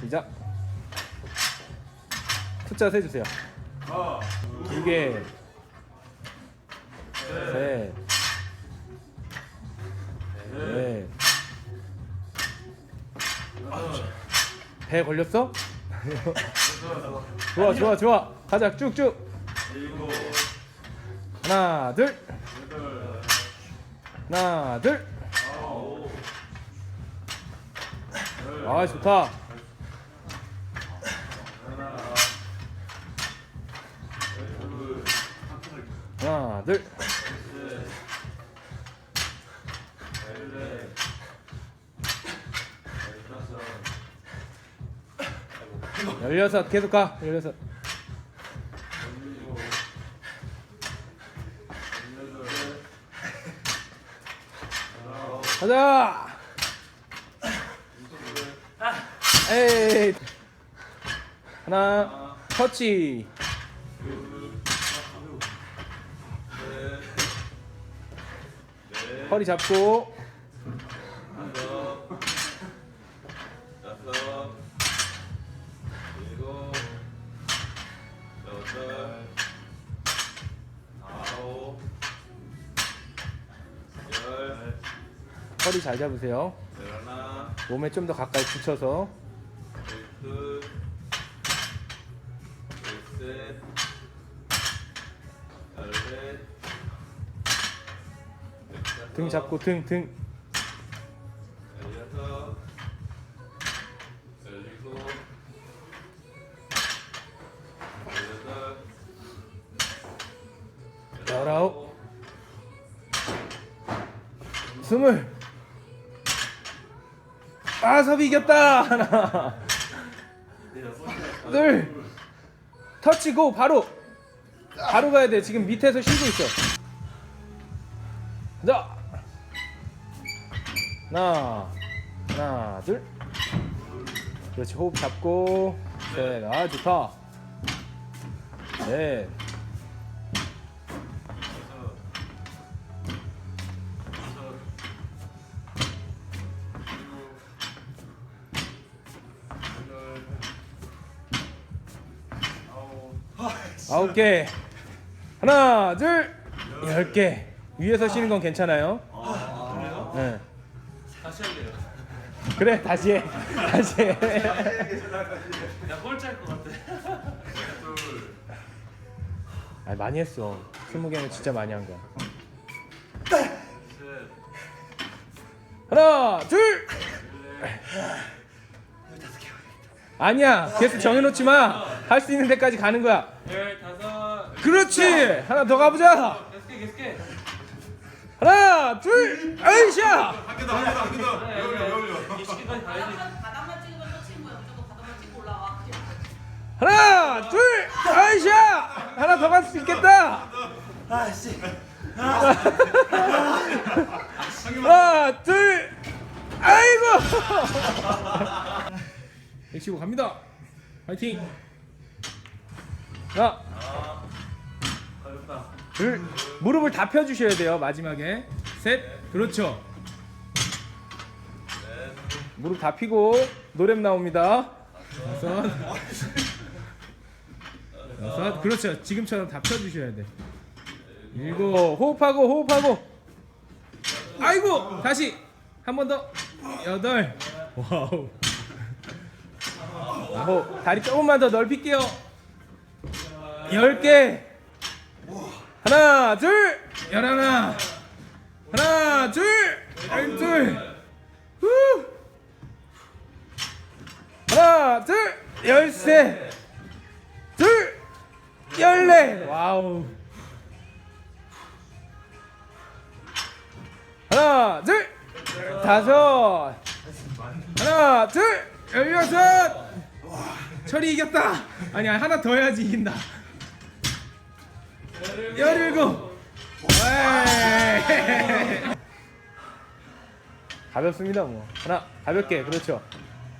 시작. 숫자 세주세요. 두 개, 셋, 넷. 배 걸렸어? 좋아, 좋아, 좋아. 가자, 쭉쭉. 하나, 둘. 하나, 둘. 아, 좋다. 하나, 둘. 열여섯 계속 가. 열여섯. 가자. 에이. 하나. 터치. 허리 잡고. 여섯, 일곱, 여덟, 아홉, 열, 허리 잘 잡으세요. 열하나, 몸에 좀 더 가까이 붙여서 등 잡고 등 등. 열아홉. 스물. 아 섭이 이겼다. 하나. 둘. 터치고 바로. 바로 가야 돼. 지금 밑에서 쉬고 있어. 자. 하나. 하나, 둘. 그렇지. 호흡 잡고. 셋. 아 좋다. 넷. 아홉 개. 하나, 둘, 열 개. 위에서 쉬는 건 괜찮아요. 네. 그래, 다시 해. 다시 해. 야 꼴찌할 것 같아. 둘, 아, 많이 했어. 스무 개는 진짜 많이 한 거야. 셋, 하나, 둘. 아니야, 개수 정해놓지 마. 할 수 있는 데까지 가는 거야. 열 다섯. 그렇지. 하나 더 가보자. 계속 해, 계속 해. 하나, 둘, 아이샤. 한개더 한개 더, 한개 더. 여울려, 여울려. 20개까지 가야지. 바닥만 바닥만 찍으면 또 치는 거야. 무조건 바닥만 찍고 올라와. 하나, 둘, 아이샤. 하나 더 갈 수 있겠다. 하나, 둘, 아이고. 백시고 갑니다. 파이팅. 하나, 어렵다. 둘, 무릎을 다 펴주셔야 돼요. 마지막에 셋, 그렇죠. 넷, 무릎 다 펴고 노랩 나옵니다. 다섯, 여섯, 그렇죠. 지금처럼 다 펴주셔야 돼. 일곱, 호흡하고 호흡하고. 아이고, 다시 한 번 더. 여덟, 와우. 아홉, 다리 조금만 더 넓힐게요. 열 개. 하나, 둘, 열하나. 하나, 둘, 열둘. 후. 하나, 둘, 열세, 둘, 열네. 와우. 하나, 둘, 다섯. 하나, 둘, 열여섯. 철이 이겼다. 아니야, 하나 더 해야지 이긴다. 열일곱. 에이. 가볍습니다, 뭐. 하나, 가볍게, 그렇죠.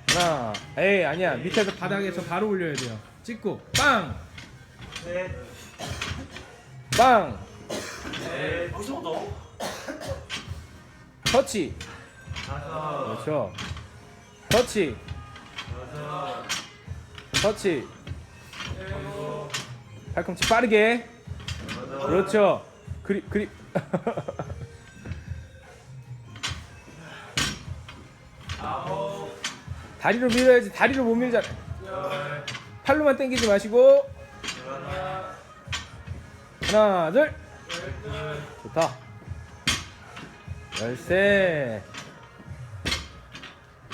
하나, 에이, 아니야. 밑에서 바닥에서 바로 올려야 돼요. 찍고, 빵! 빵! 여기서 더? 터치! 그렇죠. 터치! 터치 팔꿈치 빠르게 그렇죠. 그립 그립 다리로 밀어야지. 다리로 못 밀잖아. 팔로만 당기지 마시고. 하나 둘. 좋다. 열세.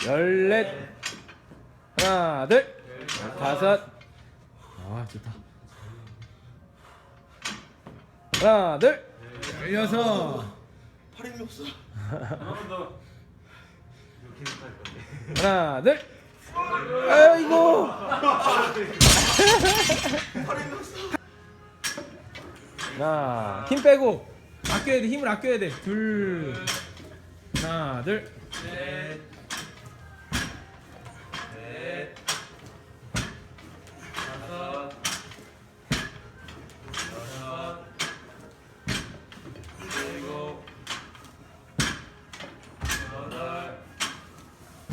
열넷. 하나 둘. 열다섯. 아 좋다 하나 둘. 열여섯. 팔 힘이 없어. 하나 둘. 아이고. 하나 힘 빼고 아껴야 돼. 힘을 아껴야 돼 둘. 하나 둘. 넷.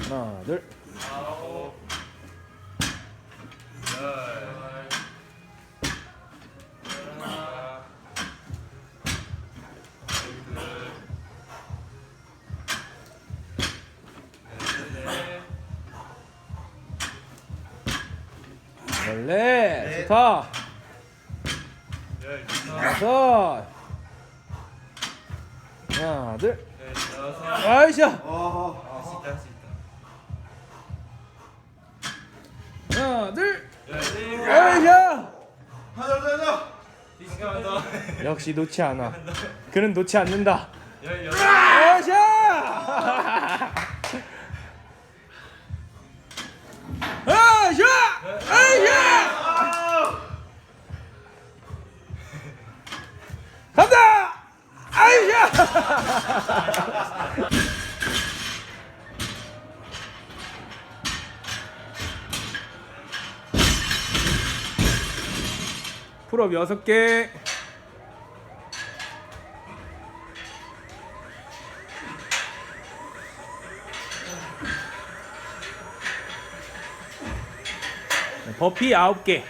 하나 둘 아홉. 열. 하나. 열네 좋다 여섯 하나 둘 아이샤 할 하나 둘 하자 하자. 한개만 더. 역시 놓지 않아 그는 놓지 않는다 열여 풀업 여섯 개. 버피 9개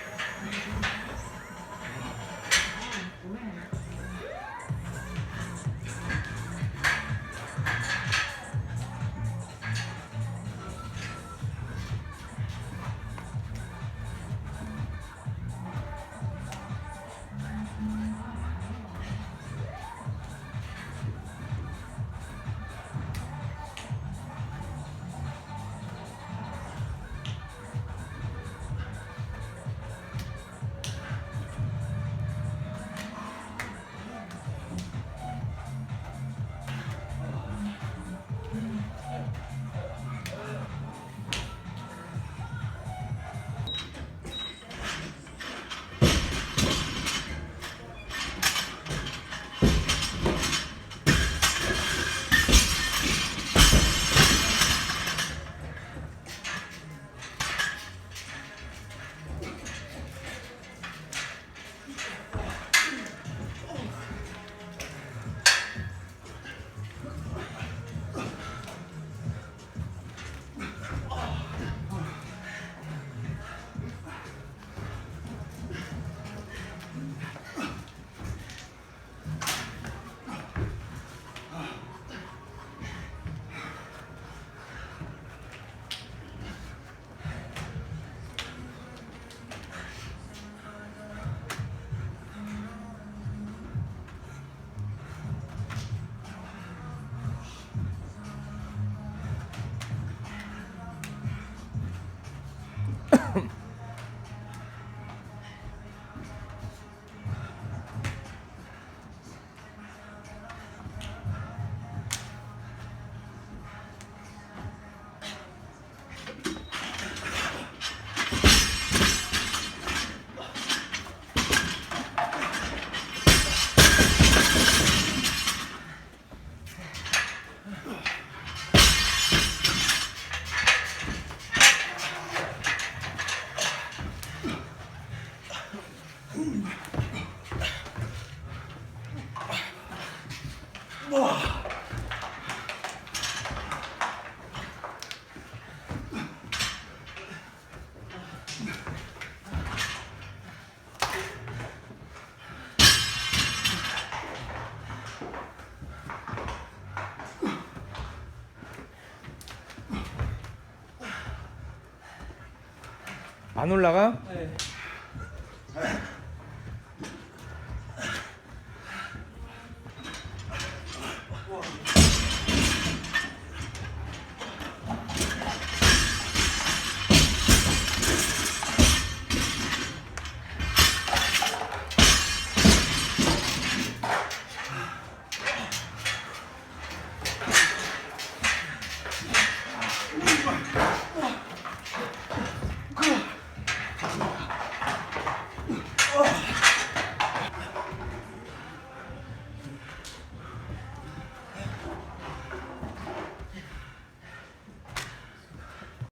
안 올라가? 네.